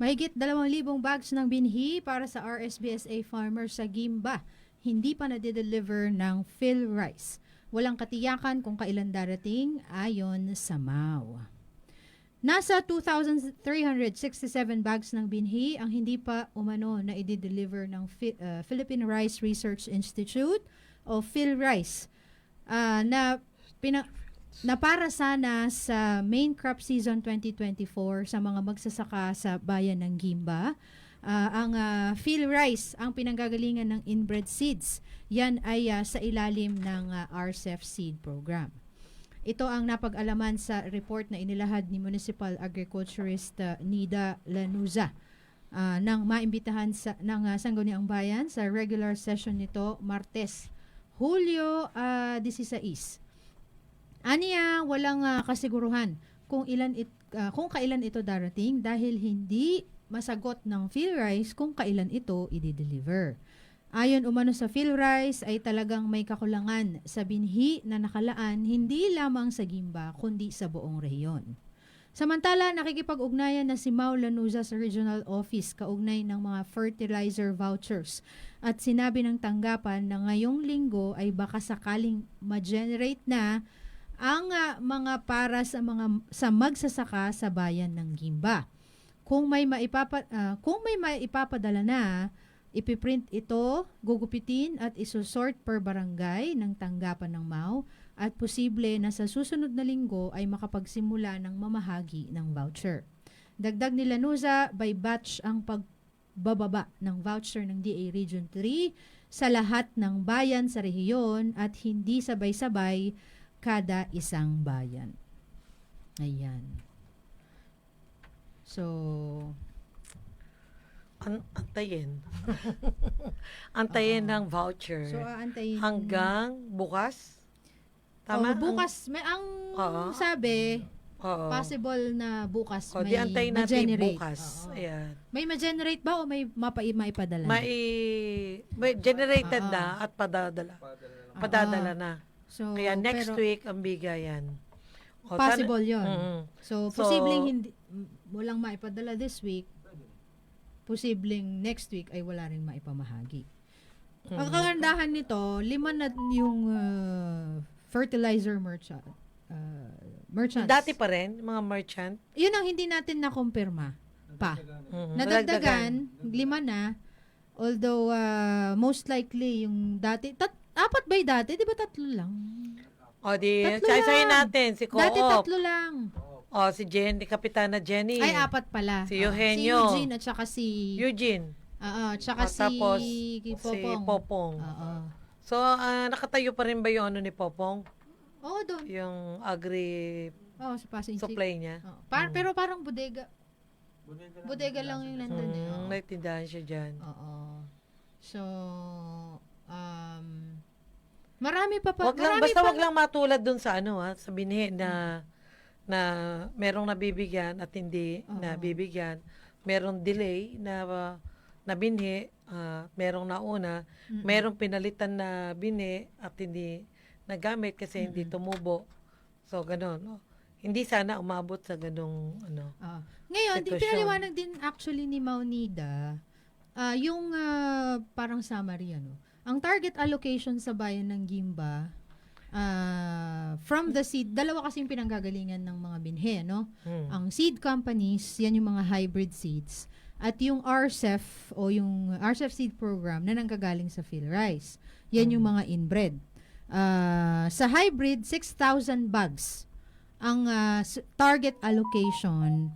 Mahigit 2,000 bags ng binhi para sa RSBSA farmers sa Gimba. Hindi pa nadideliver ng Phil Rice. Walang katiyakan kung kailan darating ayon sa MAU. Nasa 2,367 bags ng binhi ang hindi pa umano na i-deliver ng uh, Philippine Rice Research Institute o PhilRice ah, na pina- na para sana sa main crop season 2024 sa mga magsasaka sa bayan ng Gimba. Ah, ang uh, PhilRice ang pinanggagalingan ng inbred seeds. Yan ay ah, sa ilalim ng ah, RCEF seed program. Ito ang napag-alaman sa report na inilahad ni Municipal Agriculturist uh, Nida Lanuza uh, nang maimbitahan sa, ng uh, Sangguniang Bayan sa regular session nito Martes, Hulyo uh, 16. Aniya, walang uh, kasiguruhan kung ilan it, uh, kung kailan ito darating dahil hindi masagot ng PhilRice kung kailan ito i-deliver. Ayon umano sa PhilRice ay talagang may kakulangan sa binhi na nakalaan hindi lamang sa Gimba kundi sa buong rehiyon. Samantala, nakikipag-ugnayan na si Mau Lanuza sa regional office kaugnay ng mga fertilizer vouchers at sinabi ng tanggapan na ngayong linggo ay baka sakaling ma-generate na ang ah, mga para sa mga sa magsasaka sa bayan ng Gimba. Kung may maipapa, ah, kung may maipapadala na, ipiprint ito, gugupitin at isusort per barangay ng tanggapan ng MAU at posible na sa susunod na linggo ay makapagsimula ng mamahagi ng voucher. Dagdag ni Lanuza, by batch ang pagbababa ng voucher ng DA Region 3 sa lahat ng bayan sa rehiyon at hindi sabay-sabay kada isang bayan. Ayan. So, An- antayin. antayin ng voucher. so aantayin. hanggang bukas. Tama? Oh, bukas, may ang Oo. sabi, Oo. possible na bukas O, may di antayin natin ma-generate. bukas. Oo. Ayan. May ma-generate ba o may mapai maipadala? Mai, may generated Oo. na at padadala. Oo. Padadala na. So, Kaya next pero week ang bigayan. O, possible 'yon. Mm-mm. So, So- posibleng hindi walang maipadala this week. Posibleng next week ay wala ring maipamahagi. Ang Mhm. kagandahan nito, lima na yung uh, fertilizer merchant. Uh, merchants. Dati pa rin, mga merchant. Yun ang hindi natin nakumpirma pa. Mhm. Nadagdagan, lima na. Although, uh, most likely, yung dati, tat, apat ba yung dati? Di ba tatlo lang? O di, Tatlo sasayin lang. natin si Dati Co-op. tatlo lang. O si Jenny, Kapitana Jenny. Ay, apat pala. Si Ah, Eugenio. si Eugene at saka si... Eugene. Oo, At si tapos, Popong. Si Popong. Oo. So, ah, nakatayo pa rin ba yung ano ni Popong? Oo, doon. Yung agri Oo, sa Pasig City. supply niya? Oo. Par- Pero parang bodega. Bodega lang yung nandun eh. Mm, Oo. may tindahan siya dyan. Oo. So, um, marami pa pa. Wag lang, marami basta pa. wag lang matulad dun sa ano ha, sa binhi na na merong nabibigyan at hindi Oo. nabibigyan. Merong delay na na binhi, ah, merong nauna, Mm-mm. merong pinalitan na binhi at hindi nagamit kasi hindi tumubo. So ganun. no? Hindi sana umabot sa ganung ano. Ah. Ngayon, di Sitwasyon. pinaliwanag din actually ni Maunida ah yung ah, parang summary ano. Ang target allocation sa bayan ng Gimba ah, from the seed, dalawa kasi yung pinanggagalingan ng mga binhe, no? Hmm. Ang seed companies, yan yung mga hybrid seeds. At yung RCEF o yung RCEF seed program na nanggagaling sa PhilRice. Yan yung mga inbred. Ah, sa hybrid, 6,000 bags ang s- target allocation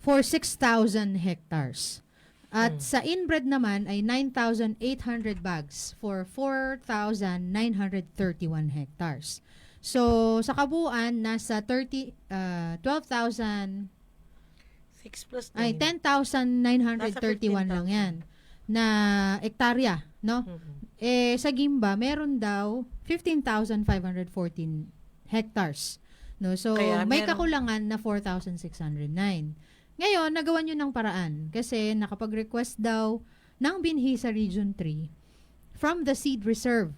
for 6,000 hectares. At Mm. sa inbred naman ay 9,800 bags for 4,931 hectares. So, sa kabuuan, nasa 30, ah, 12,000 Six plus ay nine. 10,931 lang 15,000. yan na ektarya, no? Mhm. Eh sa Gimba meron daw 15,514 hectares. No, so Kaya may meron- kakulangan na 4,609. Ngayon, nagawa nyo ng paraan kasi nakapag-request daw ng binhi sa Region 3 from the seed reserve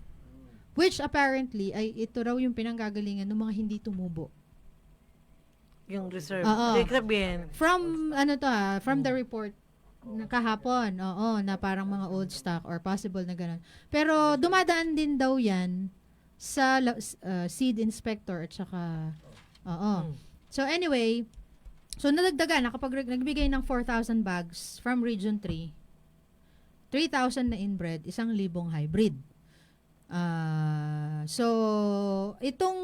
which apparently ay ito raw yung pinanggagalingan ng mga hindi tumubo. yung reserve. Oo. Sabihin, From, ano to ah, from the report, na kahapon, oo, na parang mga old stock or possible na ganun. Pero dumadaan din daw yan sa uh, seed inspector at saka, oo. Mm. So anyway, so nadagdagan, nakapag nagbigay ng 4,000 bags from Region 3, 3,000 na inbred, isang libong hybrid. Ah, so, itong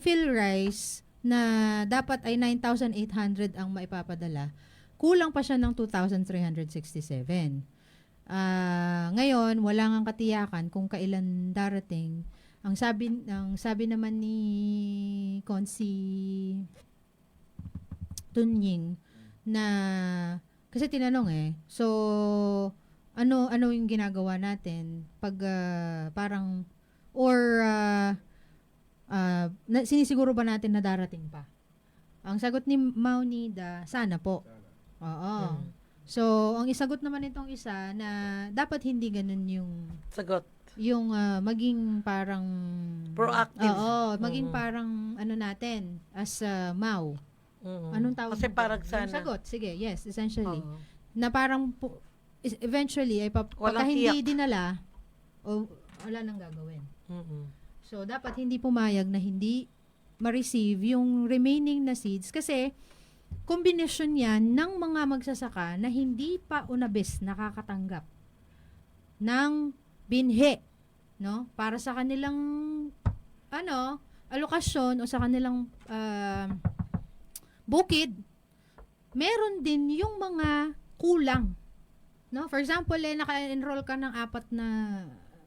fill rice na dapat ay 9,800 ang maipapadala, kulang pa siya ng 2,367. Ah, ngayon, wala ngang katiyakan kung kailan darating. Ang sabi ang sabi naman ni Consi Tunying na kasi tinanong eh. So ano ano yung ginagawa natin pag ah, parang or ah, ah, na, sinisiguro ba natin na darating pa? Ang sagot ni Maunida, sana po. Oo. Mm. So, ang isagot naman nitong isa na dapat hindi ganun yung sagot. yung ah, maging parang Proactive. Oo, maging Mhm. parang ano natin as a MAU. Mm. Anong tawag? Kasi parang sana. Yung sagot, sige, yes, essentially. Oo. Na parang pu- is- eventually ay pap- Walang pagka hindi tiyak. dinala o wala nang gagawin. Mm-mm. So dapat hindi pumayag na hindi ma-receive yung remaining na seeds kasi kombinasyon yan ng mga magsasaka na hindi pa unabis nakakatanggap ng binhi no para sa kanilang ano alokasyon o sa kanilang ah, bukid meron din yung mga kulang no for example eh naka-enroll ka ng apat na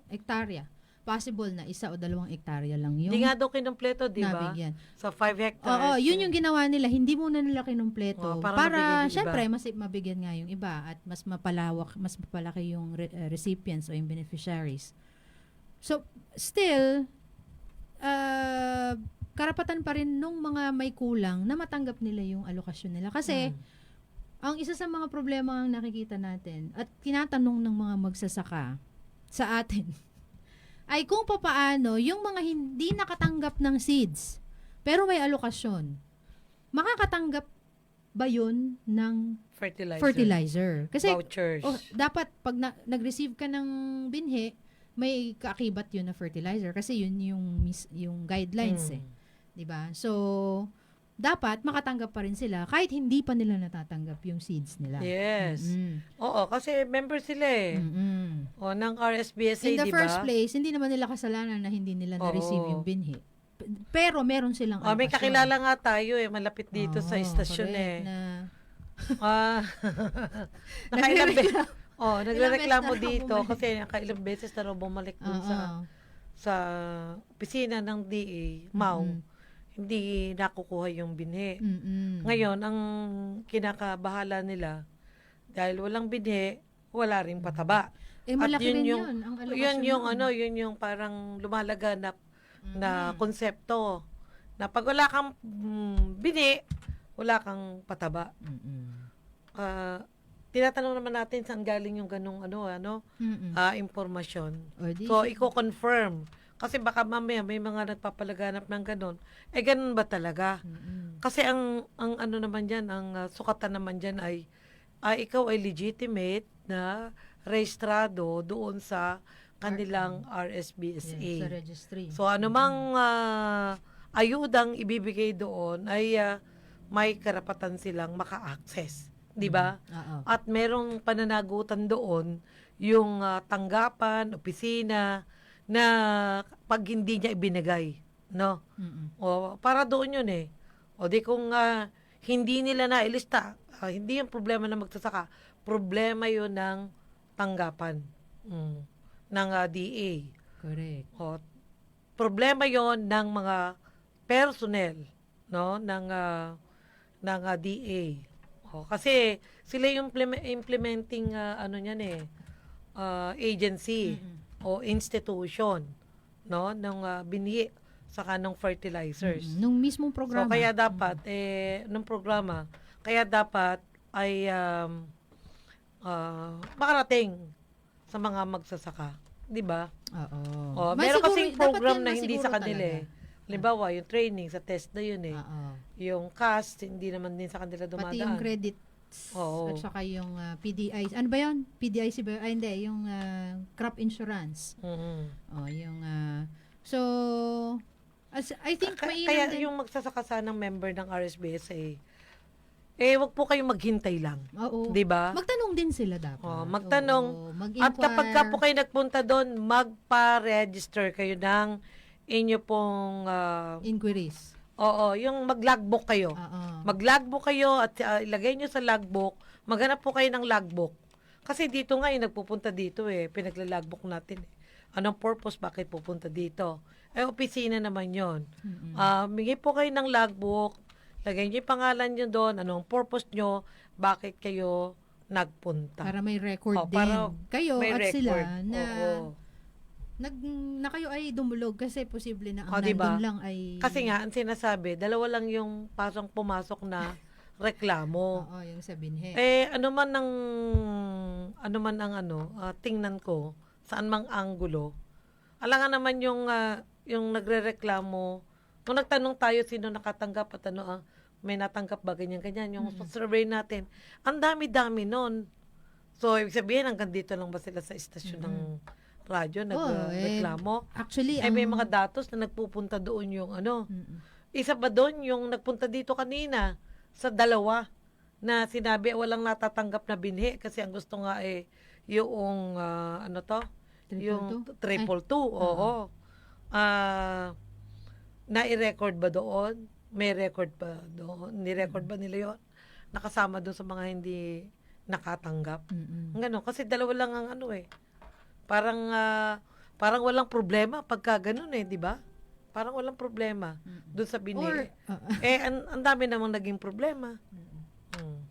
hektarya possible na isa o dalawang hektarya lang yung Hindi nga daw kinumpleto, di ba? Sa 5 hectares. Oo, yun yung ginawa nila. Hindi muna nila kinumpleto. Oo, para para, syempre, mas mabigyan nga yung iba at mas mapalawak, mas mapalaki yung re- uh, recipients o yung beneficiaries. So, still, uh, karapatan pa rin nung mga may kulang na matanggap nila yung alokasyon nila. Kasi, Mm. ang isa sa mga problema ang nakikita natin at tinatanong ng mga magsasaka sa atin ay kung papaano yung mga hindi nakatanggap ng seeds pero may alokasyon makakatanggap ba yun ng fertilizer. fertilizer? Kasi Vouchers. oh, dapat pag na- nag-receive ka ng binhi may kaakibat yun na fertilizer kasi yun yung yung guidelines Mm. eh, 'di ba? So dapat makatanggap pa rin sila kahit hindi pa nila natatanggap yung seeds nila. Yes. Mm-mm. Oo, kasi member sila eh. Mm-mm. O, ng RSBSA, In the di ba? first place, hindi naman nila kasalanan na hindi nila na-receive yung binhi. Pero meron silang Oh, may alokasyon. kakilala nga tayo eh, malapit dito sa Oo, istasyon eh. Na, Ah, nakailang be- Nagre-reklamo. oh, nagrereklamo beses na dito bumalik. kasi nakailang beses na raw bumalik dun Oo. sa sa opisina ng DA, MAU. Mm-mm. Hindi nakukuha yung binhi. Mm-mm. Ngayon, ang kinakabahala nila, dahil walang binhi, wala ring pataba. eh, at malaki yun rin yung- yun. Ang Yun yung nun. ano, yun yung parang lumalaganap na Mm. konsepto. Na pag wala kang mm, bini, wala kang pataba. Mm-mm. Ah, tinatanong naman natin saan galing yung ganong ano, ano, Mm-mm. ah, impormasyon. So, i-confirm. Kasi baka mamaya may mga nagpapalaganap ng ganon. Eh, ganun ba talaga? Mm-mm. Kasi ang, ang ano naman dyan, ang ah, sukatan naman dyan ay, ay ikaw ay legitimate na rehistrado doon sa kanilang RSBSA. Yes, sa registry. So anumang ah, ayudang ibibigay doon ay ah, may karapatan silang maka-access, 'di ba? Oo. At merong pananagutan doon yung ah, tanggapan, opisina na pag hindi niya ibinigay, no? Mm-mm. O para doon yun eh. O di kung ah, hindi nila nailista, ah, hindi yung problema ng magsasaka, problema yun ng tanggapan mm, ng ah, DA. Correct. O, problema yon ng mga personnel no ng ah, ng ah, DA. O, kasi sila yung implement- implementing ah, ano niyan eh ah, agency Mm-mm. O institution no ng ah, binhi sa kanong fertilizers. Mm-mm. Nung mismong programa. So kaya dapat eh ng programa kaya dapat ay um, ah, makarating sa mga magsasaka, 'di ba? Oo. Oh, meron dapat program na hindi sa kanila talaga. eh. Halimbawa, yung training sa test na yun eh. Oo. Yung cast, hindi naman din sa kanila dumadaan. Pati yung credits Oo. at saka yung ah, PDI. Ano ba yun? PDIC ba? Ay, hindi. Yung ah, crop insurance. Mhm. Oh, yung ah, so as I think Ka- mainam kaya din. yung magsasaka sanang member ng RSBSA, eh, wag po kayong maghintay lang. Oo. 'Di ba? Magtanong din sila dapat. Oh, magtanong. Oo, At kapag ka po kayo nagpunta doon, magpa-register kayo ng inyo pong, ah, inquiries. oo, yung mag-logbook kayo. Oo. Mag-logbook kayo at ah, ilagay nyo sa logbook, maghanap po kayo ng logbook. Kasi dito nga, yung nagpupunta dito eh, pinagla-logbook natin eh. Anong purpose, bakit pupunta dito? Eh, opisina naman yon. Mm-mm. Ah, bigay po kayo ng logbook, lagay nyo yung pangalan nyo doon, anong purpose nyo, bakit kayo nagpunta. para may record Oh, din. para kayo at record. sila na Oo. Nag na kayo ay dumulog kasi posible na ang Oh, diba? nandun lang ay Kasi nga, ang sinasabi, dalawa lang yung pasong pumasok na reklamo. Oo, yung sa binhe. Eh, ano man ang, ano man ang ano, ah, tingnan ko, saan mang angulo, alangan naman yung, ah, yung nagre-reklamo, nung nagtanong tayo sino nakatanggap at ano, ah, may natanggap ba ganyan, ganyan, yung Mm. survey natin, ang dami-dami nun. So, ibig sabihin, hanggang dito lang ba sila sa istasyon ng radyo, eh, nagreklamo? Actually, eh, ang may mga datos na nagpupunta doon yung ano, Mm-mm. isa pa doon yung nagpunta dito kanina sa dalawa na sinabi walang natatanggap na binhi kasi ang gusto nga eh yung ah, ano to Triple yung two? triple two oo ah na-record ba doon may record ba doon ni-record ba nila yon nakasama doon sa mga hindi nakatanggap Mm-mm. Ganun. Kasi dalawa lang ang ano eh. Parang, ah, parang walang problema pagka ganun eh, di ba? Parang walang problema doon sa bini. Or, eh, ang, ang dami namang naging problema. Hmm.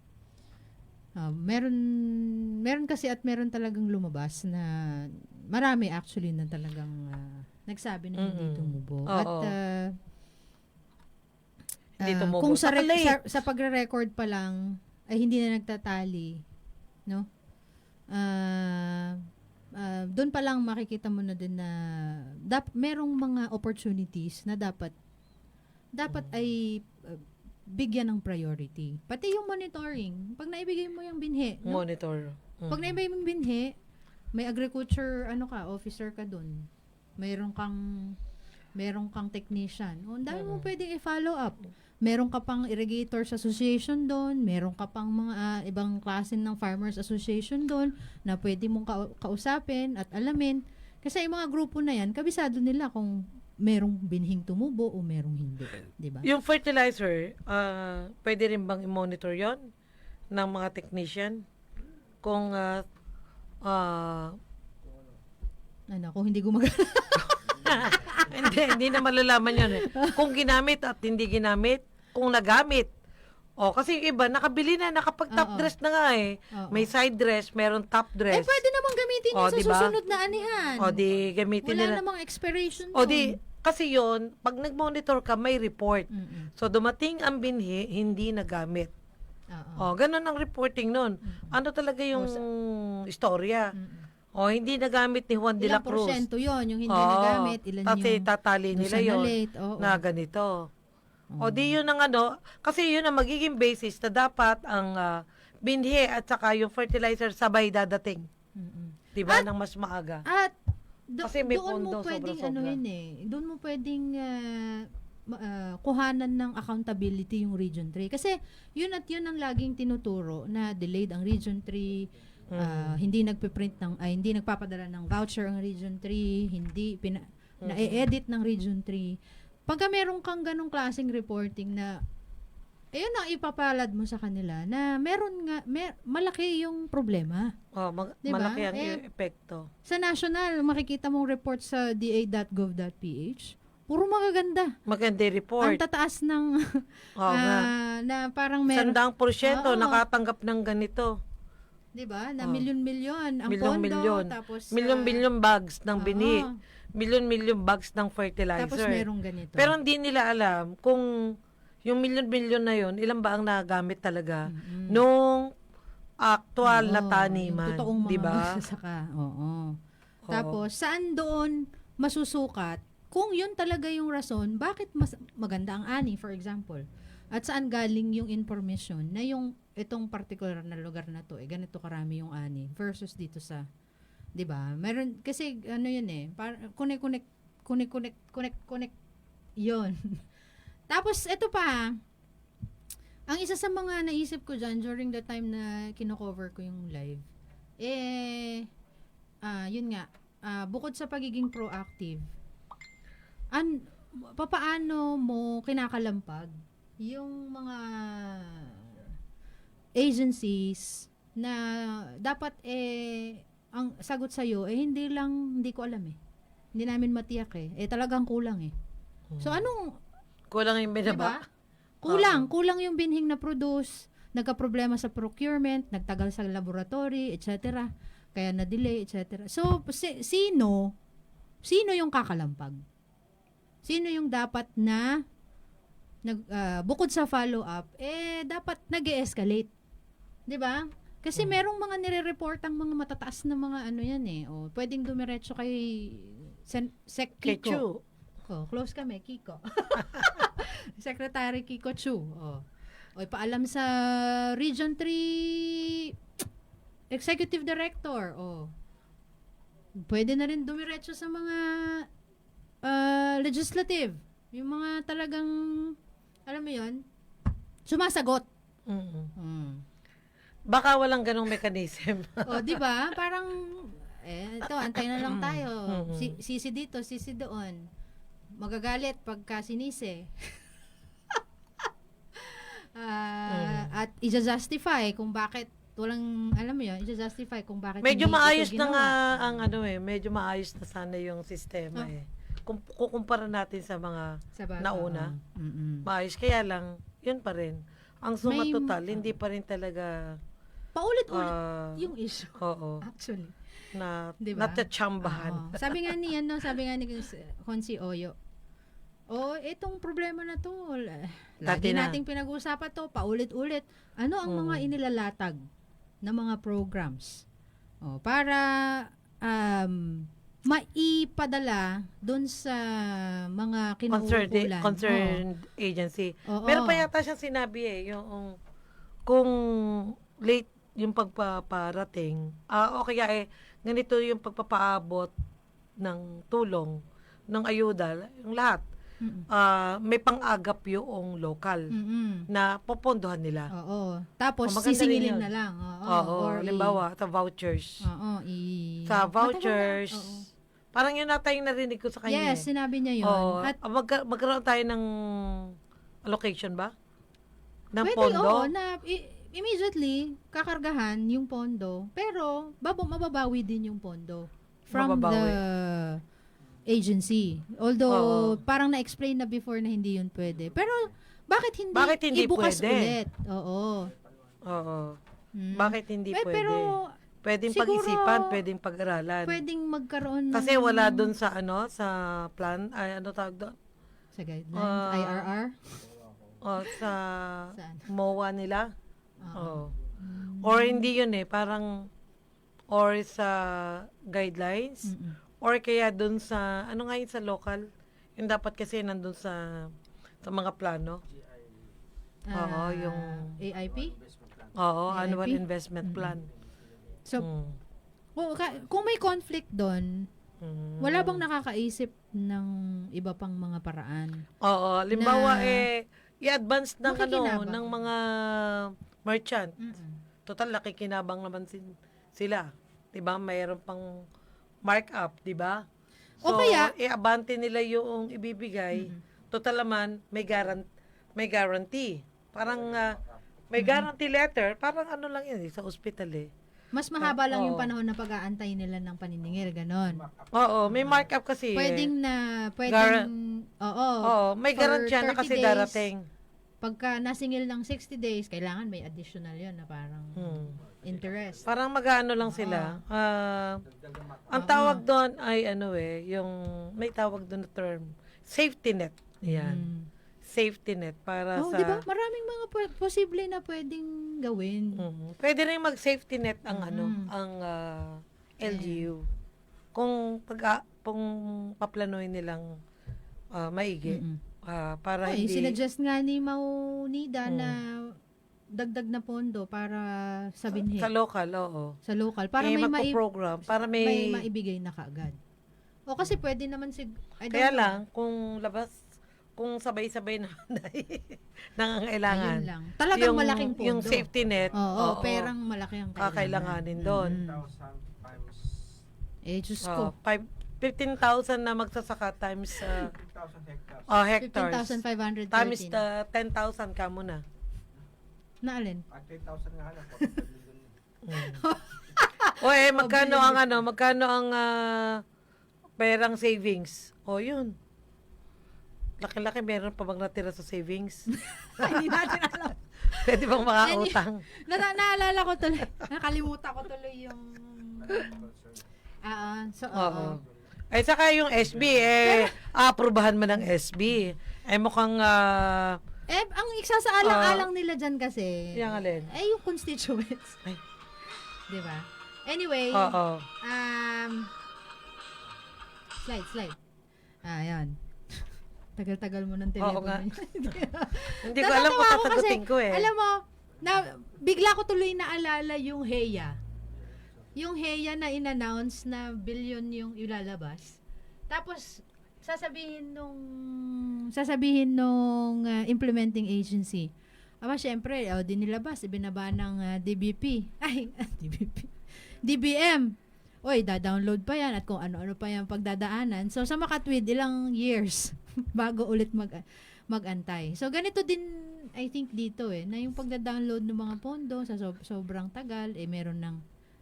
Ah, meron meron kasi at meron talagang lumabas na marami actually na talagang ah, nagsabi na hindi Mm-mm. tumubo. Oo. At ah, Hindi ah, tumubo. kung sa, Saka re- late. sa, sa pagre-record pa lang ay hindi na nagtatali, no? Ah, ah, doon pa lang makikita mo na din na dap, merong mga opportunities na dapat dapat Mm. ay ah, bigyan ng priority. Pati yung monitoring. Pag naibigay mo yung binhi, no? Monitor. Hmm. Pag naibigay mo yung binhi, may agriculture ano ka, officer ka doon. Mayroon kang meron kang technician. O, ang dami mo Mm. pwedeng i-follow up. Meron ka pang irrigators association doon, meron ka pang mga ah, ibang klase ng farmers association doon na pwede mong kau- kausapin at alamin. Kasi yung mga grupo na yan, kabisado nila kung merong binhing tumubo o merong hindi. Di ba? Yung fertilizer, ah, pwede rin bang i-monitor yon ng mga technician? Kung ah, ah, Ano, kung hindi gumagana. hindi, hindi na malalaman yun eh. Kung ginamit at hindi ginamit, kung nagamit. O, kasi yung iba, nakabili na, nakapag-top Oo. dress na nga eh. Oo. May side dress, meron top eh, dress. pwede namang gamitin yun O, sa diba? susunod na anihan. O, di gamitin Wala nila. namang expiration O, di, kasi yon pag nag-monitor ka, may report. Mm-mm. So, dumating ang binhi, hindi nagamit. Oo. O, ganun ang reporting nun. Ano talaga yung istorya? Mm-mm. O, hindi nagamit ni Juan de la Ilang Cruz. porsyento yun, yung hindi Oo. nagamit, ilan Kasi yung tatali doon nila sa yon na-late, oo. na ganito. O di yun ang ano, kasi yun ang magiging basis na dapat ang ah, binhi at saka yung fertilizer sabay dadating. Mm-mm. 'Di ba? Nang mas maaga. At do- Kasi may doon mo pondo, pwedeng sobra-sobra. ano yun eh, doon mo pwedeng ah, ma- ah, kuhanan ng accountability yung Region 3. Kasi yun at yun ang laging tinuturo na delayed ang Region 3, Mm. ah, hindi nagpe-print ng ay hindi nagpapadala ng voucher ang Region 3, hindi pina, Mm. na-edit ng Region 3. Pagka meron kang ganong klaseng reporting na ayun ang ipapalad mo sa kanila na meron nga mer- malaki yung problema. Oh, mag- Diba? malaki ang Eh, epekto. Sa national, makikita mong report sa da.gov.ph, puro magaganda. Maganda yung Ang report. tataas ng nga. ah, na parang meron, Sandang porsyento Oo. nakatanggap ng ganito. 'di ba? Na milyon-milyon ang Milyon-milyon. pondo tapos ah, Milyon-milyon bags ng oo. bini. Milyon-milyon bags ng fertilizer. Tapos merong ganito. Pero hindi nila alam kung yung milyon-milyon na yon ilan ba ang nagamit talaga Mm-mm. nung actual na Oo, taniman, Yung totoong mga 'di ba? magsasaka. Oo. Tapos saan doon masusukat kung yun talaga yung rason, bakit mas maganda ang ani, for example? At saan galing yung information na yung itong particular na lugar na to, eh, ganito karami yung ani versus dito sa, di ba? Meron, kasi ano yun eh, par, connect, connect, connect, connect, connect, connect, yun. Tapos, ito pa, ang isa sa mga naisip ko dyan during the time na kino-cover ko yung live, eh, ah yun nga, ah, bukod sa pagiging proactive, an, papaano mo kinakalampag yung mga agencies na dapat eh ang sagot sa eh hindi lang hindi ko alam eh. Hindi namin matiyak eh. Eh talagang kulang eh. So anong Kulang yung binaba. Diba? Kulang, kulang yung binhing na produce, nagka-problema sa procurement, nagtagal sa laboratory, etc. Kaya na-delay, etc. So, si- sino, sino yung kakalampag? Sino yung dapat na, nag, ah, bukod sa follow-up, eh, dapat nag escalate 'Di ba? Kasi Hmm. merong mga nire-report ang mga matataas na mga ano yan eh. O, pwedeng dumiretso kay Sen- Sec Kiko. Oh, close kami, Kiko. Secretary Kiko Chu. Oh. O, paalam sa Region 3 Executive Director. Oh. Pwede na rin dumiretso sa mga ah, legislative. Yung mga talagang, alam mo yon sumasagot. Mm-mm. Mm. Baka walang ganong mechanism. O, di ba? Parang, eh, ito, antay na lang tayo. Si, sisi dito, sisi doon. Magagalit pagka sinisi. Ah, At i-justify kung bakit walang, alam mo yun, i-justify kung bakit medyo hindi ito maayos na ginawa. nga ang ano eh, medyo maayos na sana yung sistema Oh. eh. Kung kukumpara natin sa mga Sa baga, nauna. Mm-mm. maayos, kaya lang, yun pa rin. Ang suma May- total, hindi pa rin talaga, Paulit-ulit ah, yung issue. oo, Actually. na, Diba? natatsambahan. Oo. Sabi nga ni ano, sabi nga ni Konsi Oyo. Oh, itong problema na to, Dati lagi na. nating pinag-uusapan to, paulit-ulit. Ano ang mga Mm. inilalatag na mga programs? Oh, para um, maipadala doon sa mga concerned, concerned agency. Oo. Meron pa yata siyang sinabi eh, yung kung late yung pagpaparating, ah o kaya eh, ganito yung pagpapaabot ng tulong, ng ayuda, yung lahat, Mm-mm. ah may pang-agap yung local Mm-mm. na popondohan nila. Oo. Tapos rin sisingilin na lang. Oo. Oo, Or halimbawa, sa vouchers. Oo, i- sa vouchers, Oo. parang yun nata yung narinig ko sa kanya. Yes, eh. sinabi niya yun. Oo, At ah, magka- magkaroon tayo ng allocation ba? Ng pwede, pondo? oo, na i- immediately, kakargahan yung pondo. Pero, babo, mababawi din yung pondo. From Mababawi. the agency. Although, Oo. parang na-explain na before na hindi yun pwede. Pero, bakit hindi, Bakit hindi ibukas pwede? ulit? Oo. Oo. Mm. Bakit hindi Eh, pwede? Pero, pwedeng siguro, pag-isipan, pwedeng pag-aralan. pwedeng magkaroon ng... Kasi wala doon sa ano, sa plan, ay ano tawag doon? Sa guidelines, Ah, IRR? O, sa Saan? MOA nila. Oo. Oo. Or hindi yun eh, parang or sa guidelines Mm-mm. or kaya doon sa ano nga yun sa local yung dapat kasi nandun sa sa mga plano Oo, Ah, yung- AIP? oo AIP? annual investment plan So, Mm. kung, ka- kung may conflict doon, Mm. wala bang nakakaisip ng iba pang mga paraan? oo limbawa na- eh i-advance ng ano Makikinabang. ng mga merchant. Total nakikinabang naman sin- sila. 'di ba mayroon pang markup 'di ba O kaya- i-abante nila yung ibibigay. Total naman may guarantee may guarantee. Parang ah, may guarantee letter. Parang ano lang yun eh, sa ospital eh. Mas mahaba lang yung Oo. panahon na pag-aantay nila ng paniningil, ganon. oo may markup kasi eh. Pwedeng na, pwedeng, oo, oo may for garantiya na 30 kasi days. darating pagka nasingil ng 60 days, kailangan may additional yun na parang Hmm. interest. Parang mag-ano lang sila. Ah, ang tawag doon ay ano eh, yung may tawag doon na term, safety net. Yan. Mm. Safety net para Oh, sa di ba? Maraming mga pwe- posible na pwedeng gawin. Mhm. Pwede rin mag-safety net ang ano, Mhm. ang ah, LGU. Kung pag kung paplanuhin nilang ah, maigi. Mm-mm. Ah, para Ay, hindi... sinadjust nga ni Maunida Mm. na dagdag na pondo para sa binhi. Sa local, oo. sa local para eh, may, mai- magpo-program. Para may... may maibigay na kaagad. O kasi pwede naman sig I don't Kaya know. lang, kung labas, kung sabay-sabay na nangangailangan. Ayun lang. Talagang yung, malaking pondo. Yung safety net, Oo, perang malaki ang kailangan. kakailanganin doon. Mm. 1,000 times Eh, Diyos Oh, ko. five- 15,000 na magsasaka times uh, 15,000 hectares. oh, hectares. 15,513. Times the 10,000 ka muna. Na alin? At 10,000 nga lang. 45 million. o eh, magkano ang ano, magkano ang ah, perang savings? O yun. Laki-laki meron pa bang natira sa savings? Hindi natin alam. Pwede bang makautang? Na naalala ko tuloy. Nakalimutan ko tuloy yung... Ah, ah. so, oo. Oo. Ay, saka yung SB, eh, aprubahan mo ng SB. Eh, mukhang, ah, Eh, ang isa sa alang-alang nila dyan kasi, yung alin? eh, yung constituents. Ay. Di ba? Anyway, Oo. um, slide, slide. Ah, yan. Tagal-tagal mo ng telepono. nga. Hindi ko alam kung Natatawa ako kasi, ko eh. Alam mo, na, bigla ko tuloy naalala yung HEYA. Yung HEYA na in-announce na billion yung ilalabas. Tapos, sasabihin nung sasabihin nung uh, implementing agency. Aba, syempre, oh, di nilabas, ibinaba ng uh, DBP. Ay, DBP. DBM. Oy, da-download pa yan at kung ano-ano pa yan pagdadaanan. So, sa makatwid, ilang years bago ulit mag magantay. So, ganito din, I think, dito eh, na yung pagda-download ng mga pondo sa sob- sobrang tagal, eh, meron ng,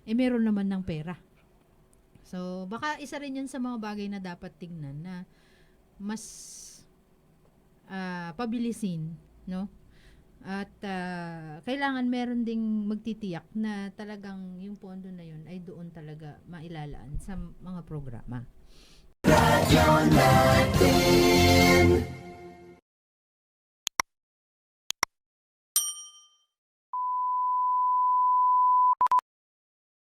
eh, meron naman ng pera. So, baka isa rin yun sa mga bagay na dapat tignan na mas ah, pabilisin, no? At ah, kailangan meron ding magtitiyak na talagang yung pondo na yun ay doon talaga mailalaan sa mga programa.